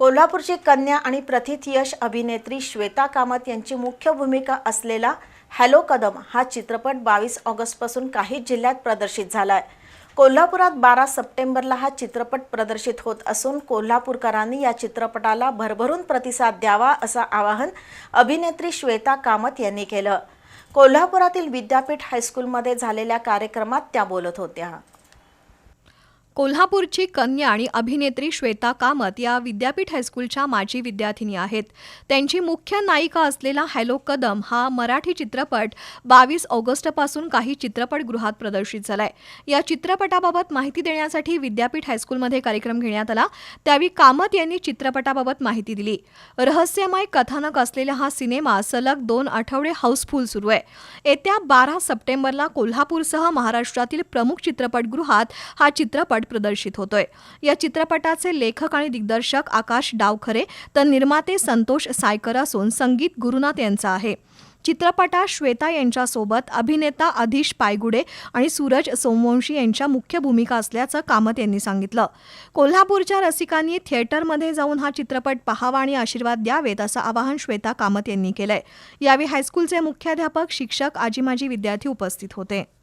कोल्हापूरची कन्या आणि प्रथित यश अभिनेत्री श्वेता कामत यांची मुख्य भूमिका असलेला हॅलो कदम हा चित्रपट बावीस ऑगस्टपासून काही जिल्ह्यात प्रदर्शित झाला आहे कोल्हापुरात बारा सप्टेंबरला हा चित्रपट प्रदर्शित होत असून कोल्हापूरकरांनी या चित्रपटाला भरभरून प्रतिसाद द्यावा असं आवाहन अभिनेत्री श्वेता कामत यांनी केलं. कोल्हापुरातील विद्यापीठ हायस्कूलमध्ये झालेल्या कार्यक्रमात त्या बोलत होत्या. कोल्हापूरची कन्या आणि अभिनेत्री श्वेता कामत या विद्यापीठ हायस्कूलच्या माजी विद्यार्थिनी आहेत. त्यांची मुख्य नायिका असलेला हॅलो कदम हा मराठी चित्रपट बावीस ऑगस्टपासून काही चित्रपटगृहात प्रदर्शित झालाय. या चित्रपटाबाबत माहिती देण्यासाठी विद्यापीठ हायस्कूलमध्ये कार्यक्रम घेण्यात आला. त्यावेळी कामत यांनी चित्रपटाबाबत माहिती दिली. रहस्यमय कथानक असलेला हा सिनेमा सलग दोन आठवडे हाऊसफुल सुरू आहे. येत्या बारा सप्टेंबरला कोल्हापूरसह महाराष्ट्रातील प्रमुख चित्रपटगृहात हा चित्रपट प्रदर्शित होतोय. या चित्रपटाचे लेखक आणि दिग्दर्शक आकाश डावखरे तर निर्माते संतोष सायकर असून संगीत गुरुनाथ यांचं आहे. चित्रपटात श्वेता यांच्यासोबत अभिनेता अधीश पायगुडे आणि सूरज सोमवंशी यांच्या मुख्य भूमिका असल्याचं कामत यांनी सांगितलं. कोल्हापूरच्या रसिकांनी थिएटरमध्ये जाऊन हा चित्रपट पाहावा आणि आशीर्वाद द्यावेत असं आवाहन श्वेता कामत यांनी केलंय. यावेळी हायस्कूलचे मुख्याध्यापक शिक्षक आजी माजी विद्यार्थी उपस्थित होते.